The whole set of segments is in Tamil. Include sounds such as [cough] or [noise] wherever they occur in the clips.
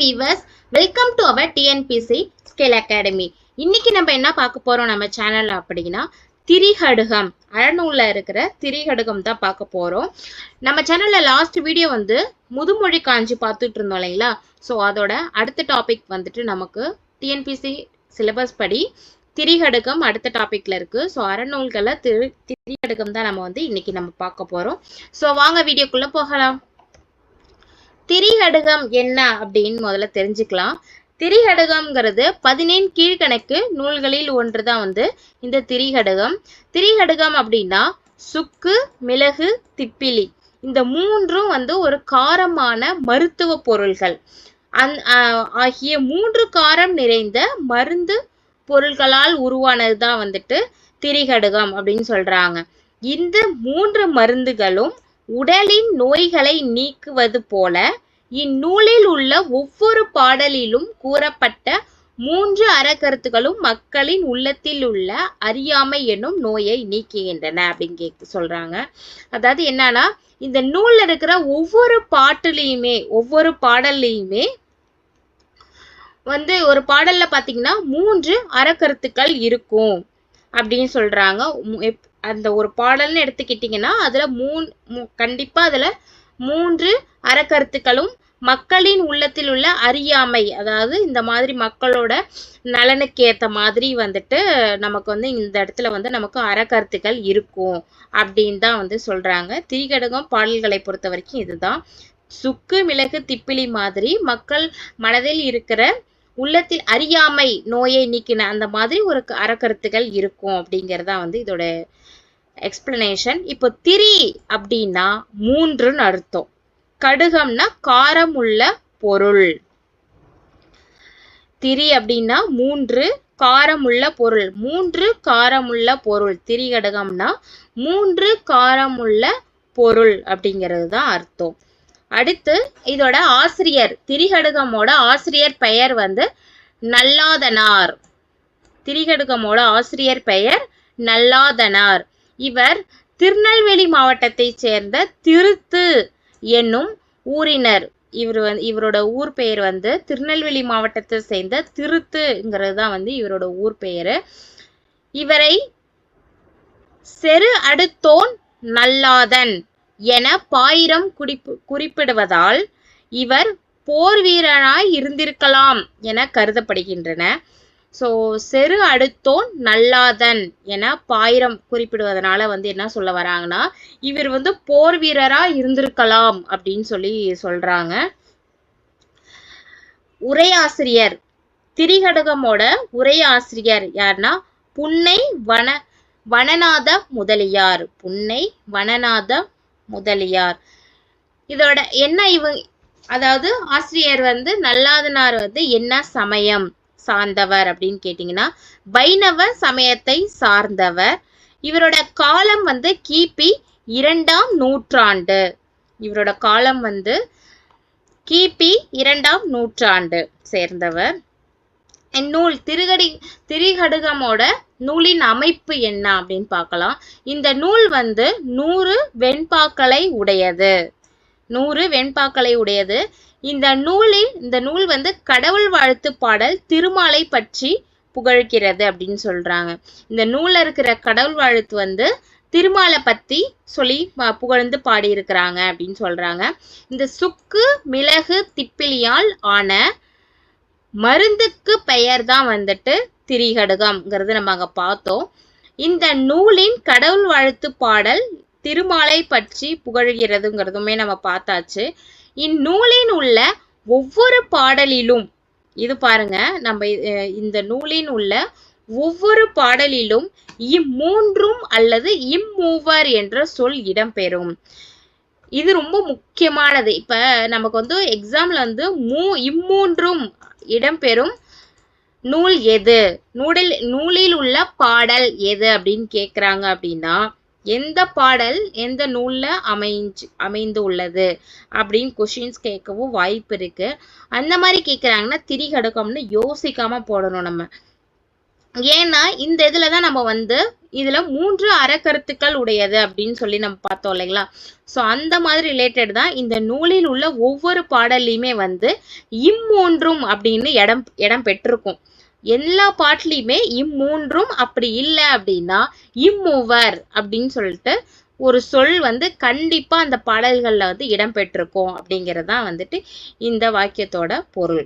Viewers welcome to our TNPSC skill academy இன்னைக்கு நம்ம என்ன பார்க்க போறோம் நம்ம சேனல்ல அப்படின்னா திரிகடுகம். அறநூல்ல இருக்கிற திரிகடுகம் தான் பார்க்க போறோம். நம்ம சேனல்ல லாஸ்ட் வீடியோ வந்து முதுமொழி காஞ்சி பார்த்துட்டு இருந்தோம் இல்லைங்களா? ஸோ அதோட அடுத்த டாபிக் வந்துட்டு நமக்கு டிஎன்பிசி சிலபஸ் படி திரிகடுகம் அடுத்த டாபிக்ல இருக்கு. ஸோ அறநூல்களை திரு திரிகடுகம் தான் நம்ம வந்து இன்னைக்கு நம்ம பார்க்க போறோம். ஸோ வாங்க வீடியோக்குள்ள போகலாம். திரிகடுகம் என்ன அப்படின்னு முதல்ல தெரிஞ்சுக்கலாம். திரிகடுகம்ங்கிறது பதினேழு கீழ்கணக்கு நூல்களில் ஒன்று தான் வந்து இந்த திரிகடுகம். திரிகடுகம் அப்படின்னா சுக்கு மிளகு திப்பிலி. இந்த மூன்றும் வந்து ஒரு காரமான மருத்துவ பொருள்கள். அந் ஆகிய மூன்று காரம் நிறைந்த மருந்து பொருள்களால் உருவானது தான் வந்துட்டு திரிகடுகம் அப்படின்னு சொல்றாங்க. இந்த மூன்று மருந்துகளும் உடலின் நோய்களை நீக்குவது போல இந்நூலில் உள்ள ஒவ்வொரு பாடலிலும் கூறப்பட்ட மூன்று அறக்கருத்துகளும் மக்களின் உள்ளத்தில் உள்ள அறியாமை என்னும் நோயை நீக்குகின்றன அப்படின்னு கே சொல்றாங்க. அதாவது என்னன்னா இந்த நூல்ல இருக்கிற ஒவ்வொரு பாட்டுலையுமே ஒவ்வொரு பாடல்லையுமே வந்து ஒரு பாடல்ல பாத்தீங்கன்னா மூன்று அறக்கருத்துக்கள் இருக்கும் அப்படின்னு சொல்றாங்க. அந்த ஒரு பாடல்னு எடுத்துக்கிட்டிங்கன்னா அதுல மூணு மூ- கண்டிப்பா அதுல மூன்று அறக்கருத்துக்களும் மக்களின் உள்ளத்தில் உள்ள அறியாமை அதாவது இந்த மாதிரி மக்களோட நலனுக்கு ஏத்த மாதிரி வந்துட்டு நமக்கு வந்து இந்த இடத்துல வந்து நமக்கு அறக்கருத்துக்கள் இருக்கும் அப்படின்னு தான் வந்து சொல்றாங்க. திரிகடகம் பாடல்களை பொறுத்த வரைக்கும் இதுதான். சுக்கு மிளகு திப்பிலி மாதிரி மக்கள் மனதில் இருக்கிற உள்ளத்தில் அறியாமை நோயை நீக்கின அந்த மாதிரி ஒரு அறக்கருத்துகள் இருக்கும் அப்படிங்கிறதா வந்து இதோட எக்ஸ்பிளனேஷன் இப்போ திரி அப்படின்னா மூன்றுன்னு அர்த்தம். கடுகம்னா காரம் உள்ள பொருள். திரி அப்படின்னா மூன்று காரமுள்ள பொருள். மூன்று காரமுள்ள பொருள். திரிகடகம்னா மூன்று காரமுள்ள பொருள் அப்படிங்கிறது தான் அர்த்தம். அடுத்து இதோட ஆசிரியர் திரிகடுகமோட ஆசிரியர் பெயர் வந்து நல்லாதனார். திரிகடுகமோட ஆசிரியர் பெயர் நல்லாதனார். இவர் திருநெல்வேலி மாவட்டத்தைச் சேர்ந்த திருத்து என்னும் ஊரினர். இவர் வந்து இவரோட ஊர் பெயர் வந்து திருநெல்வேலி மாவட்டத்தை சேர்ந்த திருத்துங்கிறது தான் வந்து இவரோட ஊர் பெயரு. இவரை செரு அடுத்தோன் நல்லாதன் என பாயிரம் குறிப்பு குறிப்பிடுவதால் இவர் போர் வீரனாய் இருந்திருக்கலாம் என கருதப்படுகின்றன. ஸோ செரு அடுத்தோன் நல்லாதன் என பாயிரம் குறிப்பிடுவதனால வந்து என்ன சொல்ல வராங்கன்னா இவர் வந்து போர் வீரரா இருந்திருக்கலாம் அப்படின்னு சொல்லி சொல்றாங்க. உரையாசிரியர் திரிகடகமோட உரையாசிரியர் யாருன்னா புன்னை வன வனநாத முதலியார். புன்னை வனநாத முதலியார். இதோட என்ன இவங்க அதாவது ஆசிரியர் வந்து நல்லாதனார் வந்து என்ன சமயம்? சார்ந்தவர் அப்படின்னு கேட்டிங்கன்னா வைணவ சமயத்தை சார்ந்தவர். இவரோட காலம் வந்து கிபி இரண்டாம் நூற்றாண்டு. இவரோட காலம் வந்து கிபி இரண்டாம் நூற்றாண்டு சேர்ந்தவர். இந்நூல் திருகடி திரிகடுகமோட நூலின் அமைப்பு என்ன அப்படின்னு பார்க்கலாம். இந்த நூல் வந்து நூறு வெண்பாக்களை உடையது. நூறு வெண்பாக்களை உடையது. இந்த நூலில் இந்த நூல் வந்து கடவுள் வாழ்த்து பாடல் திருமாலை பற்றி புகழ்கிறது அப்படின்னு சொல்றாங்க. இந்த நூலில் இருக்கிற கடவுள் வாழ்த்து வந்து திருமாலை பத்தி சொல்லி புகழ்ந்து பாடியிருக்கிறாங்க அப்படின்னு சொல்றாங்க. இந்த சுக்கு மிளகு திப்பிலியால் ஆன மருந்துக்கு பெயர் தான் வந்துட்டு திரிகடுகம்ங்கிறது நம்ம அங்க பார்த்தோம். இந்த நூலின் கடவுள் வாழ்த்து பாடல் திருமாலை பற்றி புகழ்கிறதுங்கிறதுமே நம்ம பார்த்தாச்சு. இந்நூலின் உள்ள ஒவ்வொரு பாடலிலும் இது பாருங்க நம்ம இந்த நூலின் உள்ள ஒவ்வொரு பாடலிலும் இம்மூன்றும் அல்லது இம்மூவர் என்ற சொல் இடம்பெறும். இது ரொம்ப முக்கியமானது. இப்ப நமக்கு வந்து எக்ஸாம்ல வந்து மூ இம்மூன்றும் இடம்பெறும். நூல் எது? நூலில் நூலில் உள்ள பாடல் எது அப்படின்னு கேக்குறாங்க அப்படின்னா எந்த பாடல் எந்த நூலில் அமைஞ்சு அமைந்து உள்ளது அப்படின்னு கொஷின்ஸ் கேட்கவும் வாய்ப்பு இருக்குது அந்த மாதிரி கேட்குறாங்கன்னா திரிகடுக்கம்னு யோசிக்காமல் போடணும் நம்ம. ஏன்னா இந்த இதில் தான் நம்ம வந்து இதில் மூன்று அறக்கருத்துக்கள் உடையது அப்படின்னு சொல்லி நம்ம பார்த்தோம் இல்லைங்களா? ஸோ அந்த மாதிரி ரிலேட்டட் தான் இந்த நூலில் உள்ள ஒவ்வொரு பாடல்லையுமே வந்து இம்மூன்றும் அப்படின்னு இடம் இடம் பெற்றிருக்கும். எல்லா பாட்டுலையுமே இம்மூன்றும் அப்படி இல்லை அப்படின்னா இம்மூவர் அப்படின்னு சொல்லிட்டு ஒரு சொல் வந்து கண்டிப்பா அந்த பாடல்கள்ல வந்து இடம் பெற்றிருக்கும் அப்படிங்கிறது தான் வந்துட்டு இந்த வாக்கியத்தோட பொருள்.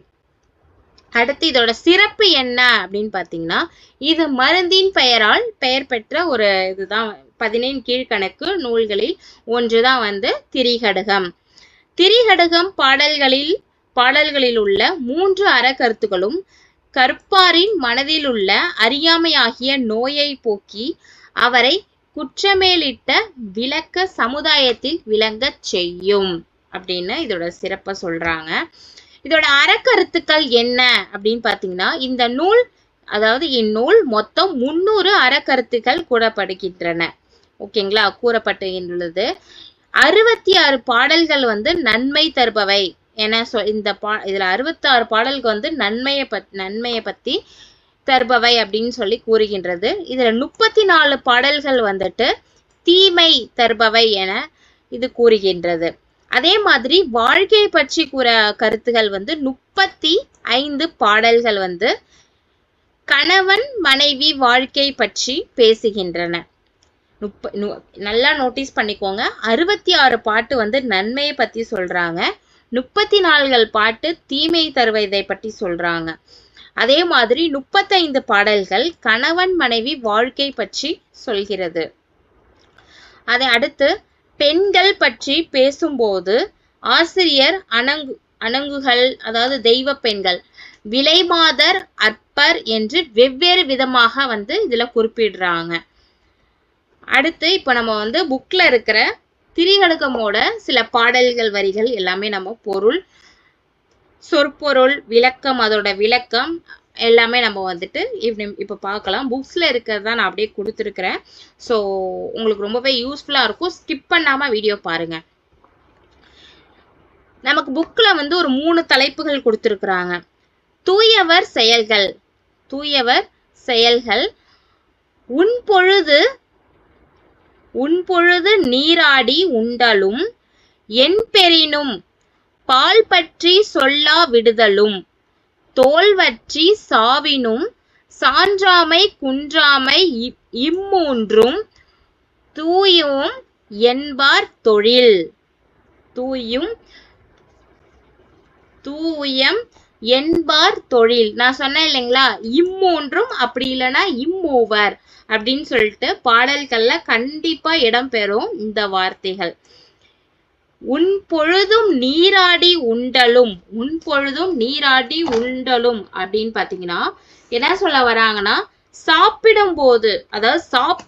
அடுத்து இதோட சிறப்பு என்ன அப்படின்னு பார்த்தீங்கன்னா இது மருந்தின் பெயரால் பெயர் பெற்ற ஒரு இதுதான் பதினேழு கீழ்கணக்கு நூல்களில் ஒன்றுதான் வந்து திரிகடகம். திரிகடகம் பாடல்களில் பாடல்களில் உள்ள மூன்று அறக்கருத்துகளும் கற்பாரின் மனதில் உள்ள அறியாமையாகிய நோயை போக்கி அவரை குற்றமேலிட்ட விளக்க சமுதாயத்தில் விளங்கச் செய்யும் அப்படின்னு இதோட சிறப்பை சொல்றாங்க. இதோட அறக்கருத்துக்கள் என்ன அப்படின்னு பார்த்தீங்கன்னா இந்த நூல் அதாவது இந்நூல் மொத்தம் முன்னூறு அறக்கருத்துக்கள் கூறப்படுகின்றன. ஓகேங்களா? கூறப்பட்டுள்ளது அறுபத்தி ஆறு பாடல்கள் வந்து நன்மை தருபவை என சொ இந்த பா இதுல அறுபத்தாறு பாடலுக்கு பாடல்கள் வந்து நன்மையை பத் நன்மையை பற்றி தருபவை அப்படின்னு சொல்லி கூறுகின்றது. இதுல முப்பத்தி நாலு பாடல்கள் வந்துட்டு தீமை தருபவை என இது கூறுகின்றது. அதே மாதிரி வாழ்க்கை பற்றி கூற கருத்துகள் வந்து முப்பத்தி ஐந்து பாடல்கள் வந்து கணவன் மனைவி வாழ்க்கை பற்றி பேசுகின்றன. முப்ப நு- நல்லா நோட்டீஸ் பண்ணிக்கோங்க. அறுபத்தி ஆறு பாட்டு வந்து நன்மையை பற்றி சொல்றாங்க. முப்பத்தி நால்கள் பாட்டு தீமை தருவதை பற்றி சொல்றாங்க. அதே மாதிரி முப்பத்தைந்து பாடல்கள் கணவன் மனைவி வாழ்க்கை பற்றி சொல்கிறது. அதை அடுத்து பெண்கள் பற்றி பேசும்போது ஆசிரியர் அணங்கு அணங்குகள் அதாவது தெய்வ பெண்கள் விலைமாதர் அற்பர் என்று வெவ்வேறு விதமாக வந்து இதில் குறிப்பிடுறாங்க. அடுத்து இப்போ நம்ம வந்து புக்கில் இருக்கிற திரிகடுகமோட சில பாடல்கள் வரிகள் எல்லாமே நம்ம பொருள் சொற்பொருள் விளக்கம் அதோட விளக்கம் எல்லாமே நம்ம வந்துட்டு ஈவினிங் இப்போ பார்க்கலாம். புக்ஸில் இருக்கிறதா நான் அப்படியே கொடுத்துருக்குறேன். ஸோ உங்களுக்கு ரொம்பவே யூஸ்ஃபுல்லாக இருக்கும். ஸ்கிப் பண்ணாமல் வீடியோ பாருங்க. நமக்கு புக்கில் வந்து ஒரு மூணு தலைப்புகள் கொடுத்துருக்குறாங்க. தூயவர் செயல்கள். தூயவர் செயல்கள். உன் பொழுது உன் பொழுது நீராடி உண்டலும் என் பெறினும் பால் பற்றி சொல்லா விடுதலும் தோல் சாவினும் சான்றாமை குன்றாமை இ- இம்மூன்றும் தூயும் என்பார் தொழில். தூயும் தூயம் என்பார் தொழில். நான் சொன்னேன் இல்லைங்களா? இம்மூன்றும் அப்படி இல்லைன்னா இம்மூவர் அப்படின்னு சொல்லிட்டு பாடல்கள்ல கண்டிப்பா இடம்பெறும் இந்த வார்த்தைகள். உன் பொழுதும் நீராடி உண்டலும் உன் பொழுதும் நீராடி உண்டலும் அப்படின்னு பாத்தீங்கன்னா என்ன சொல்ல வராங்கன்னா சாப்பிடும் போது அதாவது சாப்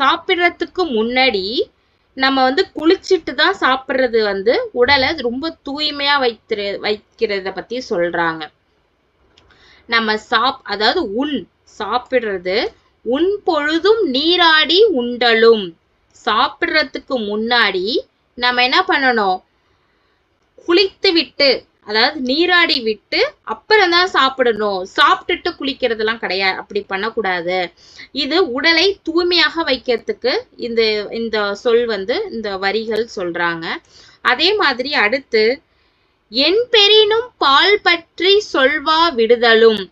சாப்பிட்றதுக்கு முன்னாடி நம்ம வந்து குளிச்சிட்டு தான் சாப்பிட்றது வந்து உடலை ரொம்ப தூய்மையா வைத்திரு வைக்கிறத பத்தி சொல்றாங்க. நம்ம சாப் அதாவது உண் சாப்பிடுறது உன் பொழுதும் நீராடி உண்டலும். சாப்பிடுறதுக்கு முன்னாடி நம்ம என்ன பண்ணணும்? குளித்து விட்டு அதாவது நீராடி விட்டு அப்புறம் தான் சாப்பிடணும். சாப்பிட்டுட்டு குளிக்கிறதெல்லாம் கிடையாது. அப்படி பண்ணக்கூடாது. இது உடலை தூய்மையாக வைக்கிறதுக்கு இந்த இந்த சொல் வந்து இந்த வரிகள் சொல்றாங்க. அதே மாதிரி அடுத்து என் பெரினும் பால் பற்றி சொல்வா விடுதலும்.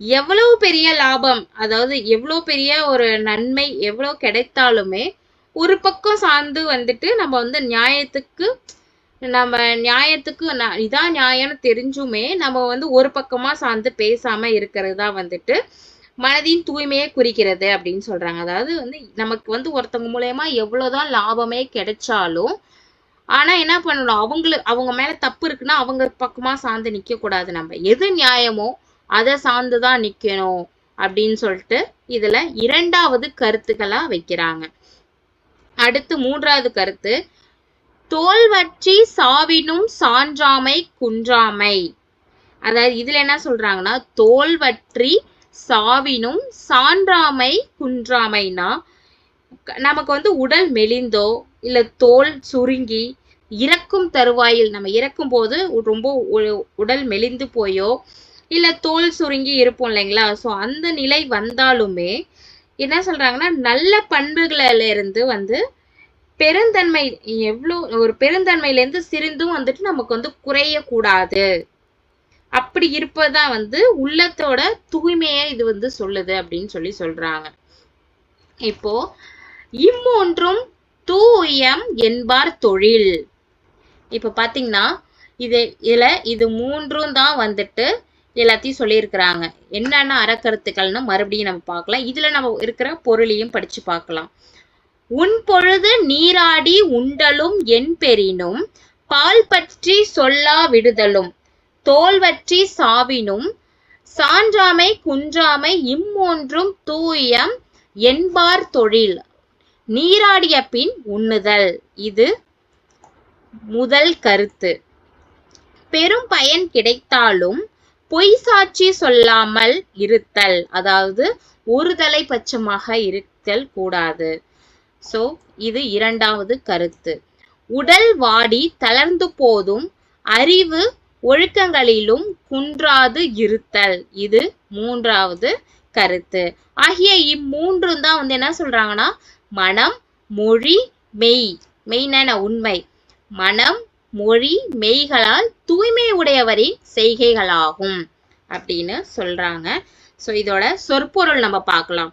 எவ்வளவு பெரிய லாபம்? அதாவது எவ்வளோ பெரிய ஒரு நன்மை எவ்வளோ கிடைத்தாலுமே ஒரு பக்கம் சார்ந்து வந்துட்டு நம்ம வந்து நியாயத்துக்கு நம்ம நியாயத்துக்கு ந- இதான் நியாயம்னு தெரிஞ்சுமே நம்ம வந்து ஒரு பக்கமா சார்ந்து பேசாம இருக்கிறது தான் வந்துட்டு மனதின் தூய்மையை குறிக்கிறது அப்படின்னு சொல்றாங்க. அதாவது வந்து நமக்கு வந்து ஒருத்தவங்க மூலயமா எவ்வளவுதான் லாபமே கிடைச்சாலும் ஆனா என்ன பண்ணணும்? அவங்களு அவங்க மேல தப்பு இருக்குன்னா அவங்க பக்கமா சார்ந்து நிக்க கூடாது நம்ம. எது நியாயமோ அதை சார்ந்துதான் நிக்கணும் அப்படின்னு சொல்லிட்டு இதுல இரண்டாவது கருத்துக்களா வைக்கிறாங்க. அடுத்து மூன்றாவது கருத்து தோல்வற்றி சாவினும் சான்றாமை குன்றாமை. அதாவது இதுல என்ன சொல்றாங்கன்னா தோல் வற்றி சாவினும் சான்றாமை குன்றாமைனா நமக்கு வந்து உடல் மெலிந்தோ இல்ல தோல் சுருங்கி இறக்கும் தருவாயில் நம்ம இறக்கும் போது ரொம்ப உ- உடல் மெலிந்து போயோ இல்ல தோல் சுருங்கி இருப்போம் இல்லைங்களா? ஸோ அந்த நிலை வந்தாலுமே என்ன சொல்றாங்கன்னா நல்ல பண்புகளில இருந்து வந்து பெருந்தன்மை எவ்வளோ ஒரு பெருந்தன்மையிலேருந்து சிரிந்தும் வந்துட்டு நமக்கு வந்து குறையக்கூடாது. அப்படி இருப்பதான் வந்து உள்ளத்தோட தூய்மையை இது வந்து சொல்லுது அப்படின்னு சொல்லி சொல்றாங்க. இப்போ இம்மூன்றும் தூயம் என்பார் தொழில். இப்ப பாத்தீங்கன்னா இது இதுல இது மூன்றும் தான் வந்துட்டு எல்லாத்தையும் சொல்லியிருக்கிறாங்க. என்னென்ன அறக்கருத்துக்கள்னு மறுபடியும் நம்ம பார்க்கலாம். இதுல நம்ம இருக்கிற பொருளையும் படிச்சு பார்க்கலாம். உன் பொழுது நீராடி உண்டலும் என்பெறினும் பால் பற்றி சொல்லா விடுதலும் சாவினும் சான்றாமை குன்றாமை இம்மூன்றும் தூயம் என்பார் தொழில் நீராடிய பின் உண்ணுதல். இது முதல் கருத்து. பெரும் பயன் கிடைத்தாலும் பொய் சாட்சி சொல்லாமல் இருத்தல் அதாவது ஒருதலை பட்சமாக இருத்தல் கூடாது. சோ இது இரண்டாவது கருத்து. உடல் வாடி தளர்ந்து போதும் அறிவு ஒழுக்கங்களிலும் குன்றாது இருத்தல். இது மூன்றாவது கருத்து. ஆகிய இம்மூன்றும் தான் வந்து என்ன சொல்றாங்கன்னா மனம் மொழி மெய். மெய்னான உண்மை. மனம் மொழி மெய்களால் தூய்மை உடையவரின் செய்கைகளாகும் அப்படின்னு சொல்றாங்க. சோ இதோட சொற்பொருள் நம்ம பார்க்கலாம்.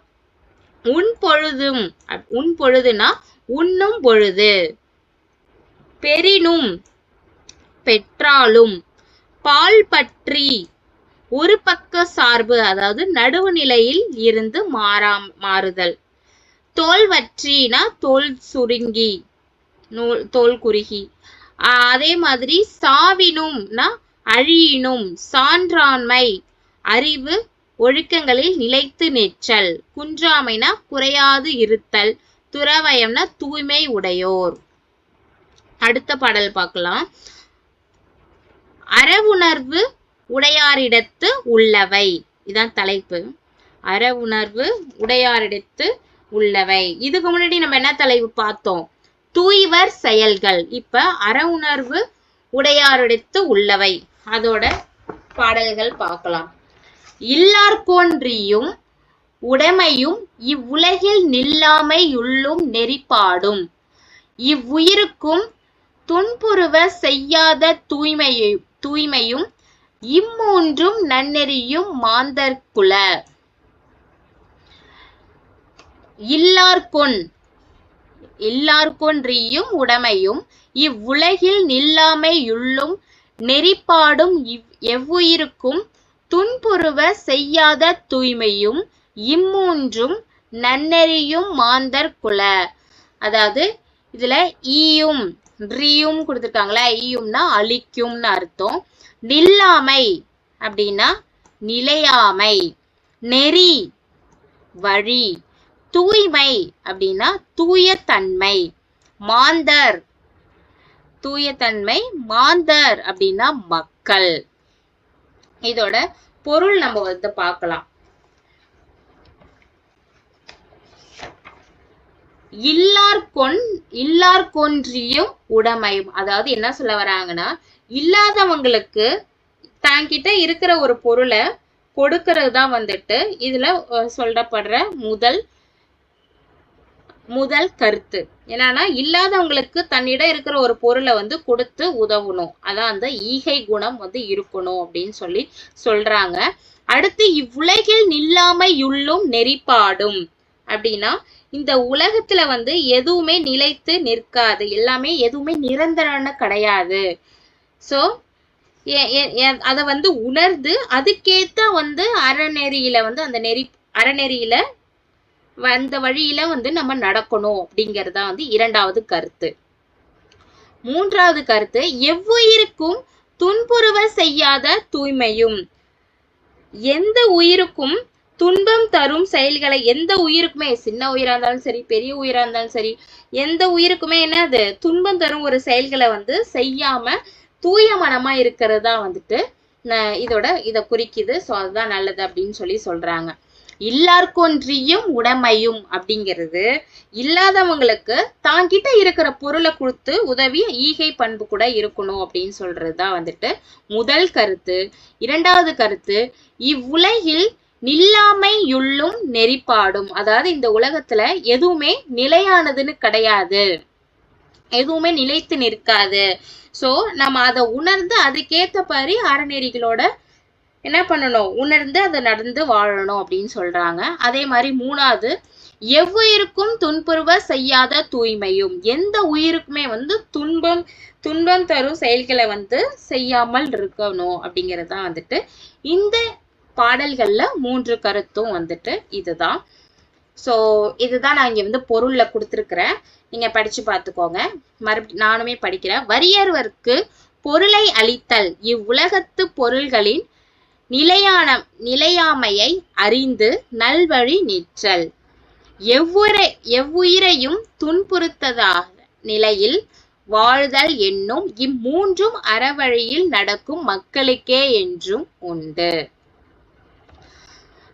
உன் பொழுதும் அப்- உன் பொழுதுனா உண்ணும் பொழுது. பெரினும் பெற்றாலும் பால் பற்றி ஒரு பக்க சார்பு அதாவது நடுவுநிலையில் இருந்து மாறா மாறுதல். தோல் வற்றினா தோல் சுருங்கி நூல் தோல் குறுகி. அதே மாதிரி சாவினும்னா அழியினும் சான்றாண்மை அறிவு ஒழுக்கங்களில் நிலைத்து நிற்றல். குன்றாமைனா குறையாது இருத்தல். துறவயம்னா தூய்மை உடையோர். அடுத்த பாடல் பார்க்கலாம். அறவுணர்வு உடையாரிடத்து உள்ளவை. இதான் தலைப்பு. அறவுணர்வு உடையாரிடத்து உள்ளவை. இதுக்கு முன்னாடி நம்ம என்ன தலைப்பு பார்த்தோம்? தூய்வர் செயல்கள். இப்ப அறவுணர்வு உடையாரிடத்து உள்ளவை. அதோட பாடல்கள் பார்க்கலாம். இல்லார்கோன்றியும் உடைமையும் இவ்வுலகில் நில்லாமையுள்ளும் நெறிப்பாடும் இவ்வுயிருக்கும் துன்புறுவ செய்யாத தூய்மையை தூய்மையும் இம்மூன்றும் நன்னெறியும் மாந்தற்குல. இல்லார்கொன் இல்லார்கொன்றியும் உடைமையும் இவ்வுலகில் நில்லாமையுள்ளும் நெறிப்பாடும் இவ் எவ்வுயிருக்கும் துன்புறுவ செய்யாத தூய்மையும் இம்மூன்றும் நன்னெறியும் மாந்தர் குல. அதாவது இதுல ஈயும் ரியும் கொடுத்துருக்காங்களா ஈயும்னா அழிக்கும்னு அர்த்தம். நில்லாமை அப்படின்னா நிலையாமை. நெறி வழி. தூய்மை அப்படின்னா தூய தன்மை மாந்தர் தூய தன்மை மாந்தர் அப்படின்னா மக்கள். இதோட பொருள் நம்ம வந்து பார்க்கலாம். இல்லார்கொன் இல்லார்கொன்றியும் உடைமையும். அதாவது என்ன சொல்ல வராங்கன்னா இல்லாதவங்களுக்கு தாங்கிட்ட இருக்கிற ஒரு பொருளை கொடுக்கறது தான் வந்துட்டு இதுல சொல்லப்படுற முதல் முதல் கருத்து. என்னன்னா இல்லாதவங்களுக்கு தன்னிடம் இருக்கிற ஒரு பொருளை வந்து கொடுத்து உதவணும். அதான் அந்த ஈகை குணம் வந்து இருக்கணும் அப்படின்னு சொல்லி சொல்றாங்க. அடுத்து இவ்வுலகில் நில்லாமையுள்ளும் நெறிப்பாடும் அப்படின்னா இந்த உலகத்துல வந்து எதுவுமே நிலைத்து நிற்காது. எல்லாமே எதுவுமே நிரந்தரம்னு கிடையாது. ஸோ அதை வந்து உணர்ந்து அதுக்கேத்த வந்து அறநெறியில வந்து அந்த நெறி அறநெறியில அந்த வழியில வந்து நம்ம நடக்கணும் அப்படிங்கறதா வந்து இரண்டாவது கருத்து. மூன்றாவது கருத்து எவ்வுயிருக்கும் துன்புறுவ செய்யாத தூய்மையும். எந்த உயிருக்கும் துன்பம் தரும் செயல்களை எந்த உயிருக்குமே சின்ன உயிரா இருந்தாலும் சரி பெரிய உயிரா இருந்தாலும் சரி எந்த உயிருக்குமே என்னது துன்பம் தரும் ஒரு செயல்களை வந்து செய்யாம தூய மனமா இருக்கிறது தான் வந்துட்டு இதோட இத குறிக்குது. ஸோ அதுதான் நல்லது அப்படின்னு சொல்லி சொல்றாங்க. இல்லார்கொன்றியும் உடைமையும் அப்படிங்கிறது இல்லாதவங்களுக்கு தாங்கிட்ட இருக்கிற பொருளை கொடுத்து உதவி ஈகை பண்பு கூட இருக்கணும் அப்படின்னு சொல்றது தான் வந்துட்டு முதல் கருத்து. இரண்டாவது கருத்து இவ்வுலகில் நில்லாமையுள்ளும் நெறிப்பாடும். அதாவது இந்த உலகத்துல எதுவுமே நிலையானதுன்னு கிடையாது. எதுவுமே நிலைத்து நிற்காது. ஸோ நம்ம அதை உணர்ந்து அதுக்கேற்ற மாதிரி அறநெறிகளோட என்ன பண்ணணும்? உணர்ந்து அதை நடந்து வாழணும் அப்படின்னு சொல்றாங்க. அதே மாதிரி மூணாவது எவ்வுயிருக்கும் துன்புறுவ செய்யாத தூய்மையும். எந்த உயிருக்குமே வந்து துன்பம் துன்பம் தரும் செயல்களை வந்து செய்யாமல் இருக்கணும் அப்படிங்கிறது தான் வந்துட்டு இந்த பாடல்கள்ல மூன்று கருத்தும் வந்துட்டு இதுதான். ஸோ இதுதான் நான் இங்க வந்து பொருள்ல கொடுத்துருக்கிறேன். நீங்க படிச்சு பார்த்துக்கோங்க. மறுபடி நானுமே படிக்கிறேன். வரியர்வர்க்கு பொருளை அளித்தல் இவ்வுலகத்து பொருள்களின் நிலையான நிலையாமையை அறிந்து நல்வழி நிற்றல். எவ்வுரை எவ்வுயிரையும் துன்புறுத்ததாக நிலையில் வாழ்தல் என்னும் இம்மூன்றும் அறவழியில் நடக்கும் மக்களுக்கே என்றும் உண்டு.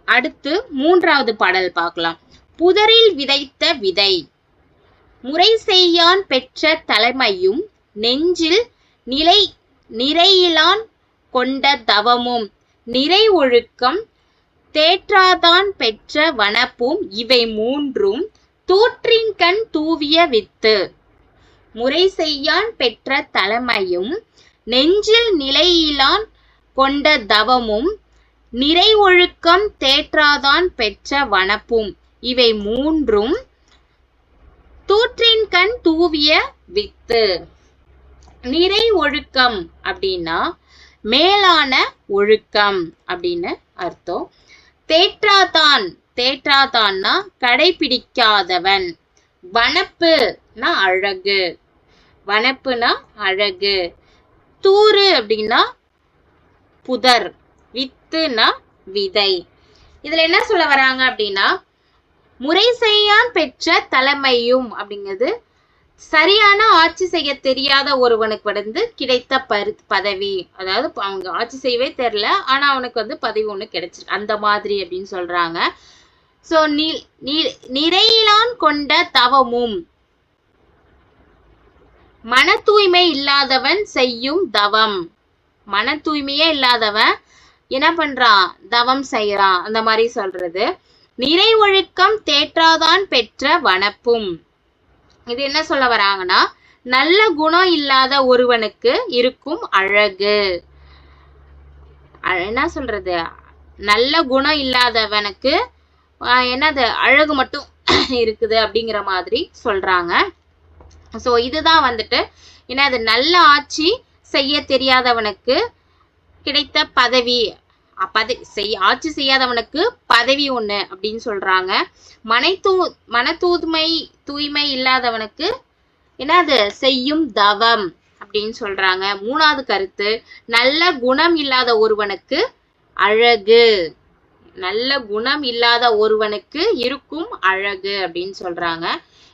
அடுத்து மூன்றாவது பாடல் பார்க்கலாம். புதரில் விதைத்த விதை. முறை செய்யான் பெற்ற தலைமையும் நெஞ்சில் நிலை நிறையிலான் கொண்ட தவமும். நிறை ஒழுக்கம் தேற்றாதான் பெற்ற வனப்பும் இவை மூன்றும் தூற்றின்கண் தூவிய வித்து. முறை செய்யான் பெற்ற தலைமையும் நெஞ்சில் நிலையிலான் கொண்ட தவமும் நிறை ஒழுக்கம் தேற்றாதான் பெற்ற வனப்பும் இவை மூன்றும் தூற்றின்கண் தூவிய வித்து. நிறை ஒழுக்கம் அப்படின்னா மேலான ஒழுக்கம் அப்படின்னு அர்த்தம். தேற்றாதான் தேற்றாதான்னா கடைபிடிக்காதவன். வனப்புனா அழகு. வனப்புனா அழகு. தூறு அப்படின்னா புதர். வித்துனா விதை. இதுல என்ன சொல்ல வராங்க அப்படின்னா முறை செய்யான் பெற்ற தலைமையும் அப்படிங்கிறது சரியான ஆட்சி செய்ய தெரியாத ஒருவனுக்கு வந்து கிடைத்த பரு பதவி. அதாவது அவங்க ஆட்சி செய்யவே தெரியல. ஆனா அவனுக்கு வந்து பதவி ஒண்ணு கிடைச்சிருக்கு அந்த மாதிரி அப்படின்னு சொல்றாங்க. சோ நிறையிலான் கொண்ட தவமும் மன தூய்மை இல்லாதவன் செய்யும் தவம். மன தூய்மையே இல்லாதவன் என்ன பண்றான்? தவம் செய்யறான் அந்த மாதிரி சொல்றது. நிறை ஒழுக்கம் தேற்றாதான் பெற்ற வனப்பும் இது என்ன சொல்ல வராங்கன்னா நல்ல குணம் இல்லாத ஒருவனுக்கு இருக்கும் அழகு. என்ன சொல்றது? நல்ல குணம் இல்லாதவனுக்கு என்னது? அழகு மட்டும் [clears throat] இருக்குது அப்படிங்கிற மாதிரி சொல்றாங்க. சோ இதுதான் வந்துட்டு என்னது? நல்ல ஆட்சி செய்ய தெரியாதவனுக்கு கிடைத்த பதவி பதவி செய் ஆட்சி செய்யாதவனுக்கு பதவி ஒண்ணு அப்படின்னு சொல்றாங்க. மனை தூ மன தூய்மை தூய்மை இல்லாதவனுக்கு என்னது? செய்யும் தவம் அப்படின்னு சொல்றாங்க. மூணாவது கருத்து நல்ல குணம் இல்லாத ஒருவனுக்கு அழகு. நல்ல குணம் இல்லாத ஒருவனுக்கு இருக்கும் அழகு அப்படின்னு சொல்றாங்க.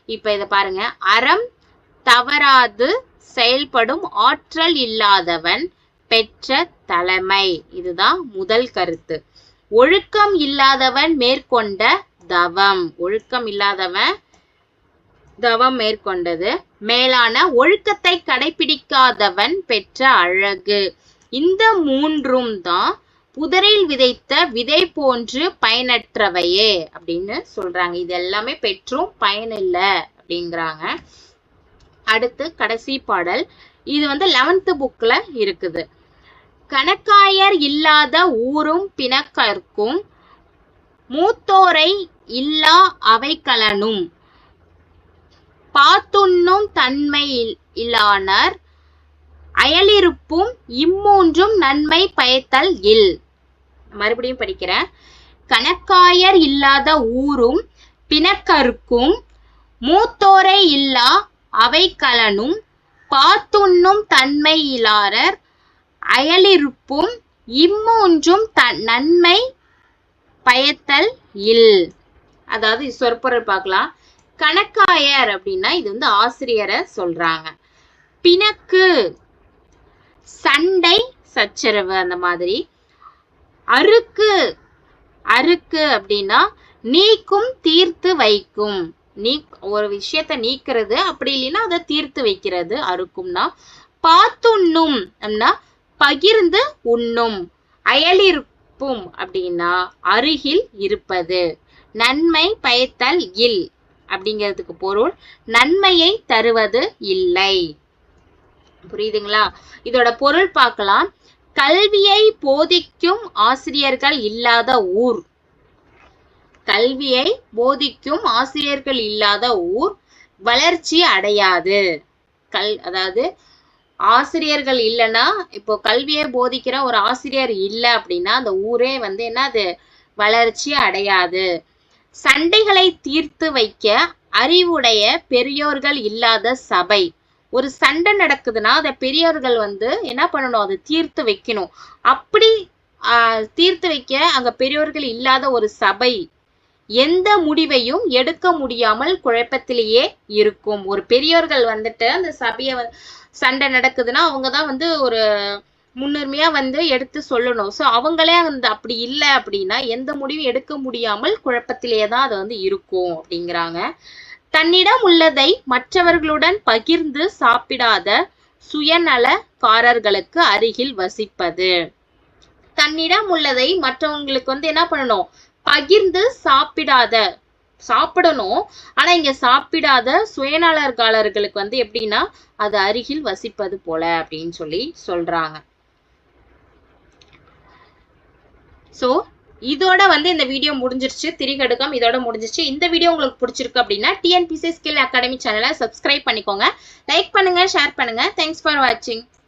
இப்ப இதை பாருங்க. அறம் தவறாது செயல்படும் ஆற்றல் இல்லாதவன் பெற்ற தலைமை. இதுதான் முதல் கருத்து. ஒழுக்கம் இல்லாதவன் மேற்கொண்ட தவம். ஒழுக்கம் இல்லாதவன் தவம் மேற்கொண்டது. மேலான ஒழுக்கத்தை கடைபிடிக்காதவன் பெற்ற அழகு. இந்த மூன்றும் தான் புதரில் விதைத்த விதை போன்று பயனற்றவையே அப்படின்னு சொல்றாங்க. இது எல்லாமே பெற்றும் பயனில்லை அப்படிங்கிறாங்க. அடுத்து கடைசி பாடல். இது வந்து லெவன்த்து புக்ல இருக்குது. கணக்காயர் இல்லாத ஊரும் பிணக்கற்கும் மூத்தோரை இல்லா அவைக்களனும் பாத்துண்ணும் தன்மை அயலிருப்பும் இம்மூன்றும் நன்மை பயத்தல் இல். மறுபடியும் படிக்கிறேன். கணக்காயர் இல்லாத ஊரும் பிணக்கருக்கும் மூத்தோரை இல்லா அவைக்கலனும் பாத்துண்ணும் தன்மையிலாரர் அயலிருப்பும் இம்மூன்றும் த- நன்மை பயத்தல் இல். அதாவது சொற்பொருள் பார்க்கலாம். கணக்காயர் அப்படின்னா இது வந்து ஆசிரியரை சொல்றாங்க. பிணக்கு சண்டை சச்சரவு அந்த மாதிரி. அறுக்கு அறுக்கு அப்படின்னா நீக்கும் தீர்த்து வைக்கும். நீ ஒரு விஷயத்த நீக்கிறது. அப்படி இல்லைன்னா அதை தீர்த்து வைக்கிறது அறுக்கும்னா. பாத்துண்ணும் அப்படின்னா பகிர்ந்து உண்ணும் அயலிருப்பும் அப்படின்னா அருகில் இருப்பது. நன்மை பயத்தல் இல் அப்படிங்கிறதுக்கு பொருள். நன்மையை தருவது இல்லை. புரியுதுங்களா? இதோட பொருள் பார்க்கலாம். கல்வியை போதிக்கும் ஆசிரியர்கள் இல்லாத ஊர். கல்வியை போதிக்கும் ஆசிரியர்கள் இல்லாத ஊர் வளர்ச்சி அடையாது. கல் அதாவது ஆசிரியர்கள் இல்லைன்னா இப்போ கல்வியை போதிக்கிற ஒரு ஆசிரியர் இல்லை அப்படின்னா அந்த ஊரே வந்து என்னது? வளர்ச்சி அடையாது. சண்டைகளை தீர்த்து வைக்க அறிவுடைய பெரியோர்கள் இல்லாத சபை. ஒரு சண்டை நடக்குதுன்னா அதை பெரியோர்கள் வந்து என்ன பண்ணணும்? அதை தீர்த்து வைக்கணும். அப்படி ஆஹ், தீர்த்து வைக்க அங்க பெரியோர்கள் இல்லாத ஒரு சபை எந்த முடிவையும் எடுக்க முடியாமல் குழப்பத்திலேயே இருக்கும். ஒரு பெரியோர்கள் வந்துட்டு அந்த சபையை சண்டை நடக்குதுன்னா அவங்க தான் வந்து ஒரு முன்னுரிமையா வந்து எடுத்து சொல்லணும். ஸோ அவங்களே அந்த அப்படி இல்லை அப்படின்னா எந்த முடிவும் எடுக்க முடியாமல் குழப்பத்திலேயே தான் அது வந்து இருக்கும் அப்படிங்கிறாங்க. தன்னிடம் உள்ளதை மற்றவர்களுடன் பகிர்ந்து சாப்பிடாத சுயநலக்காரர்களுக்கு அருகில் வசிப்பது. தன்னிடம் உள்ளதை மற்றவங்களுக்கு வந்து என்ன பண்ணணும்? பகிர்ந்து சாப்பிடாத சாப்பிடணும். ஆனா இங்க சாப்பிடாத சுயநலர்காரர்களுக்கு வந்து எப்படின்னா அது அருகில் வசிப்பது போல அப்படின்னு சொல்லி சொல்றாங்க. சோ இதோட வந்து இந்த வீடியோ முடிஞ்சிருச்சு. திரிகடுக்கம் இதோட முடிஞ்சிருச்சு. இந்த வீடியோ உங்களுக்கு பிடிச்சிருக்கு அப்படின்னா டிஎன்பிசி ஸ்கில் அகாடமி சேனலை சப்ஸ்கிரைப் பண்ணிக்கோங்க. லைக் பண்ணுங்க ஷேர் பண்ணுங்க. தேங்க்ஸ் ஃபார் வாட்சிங்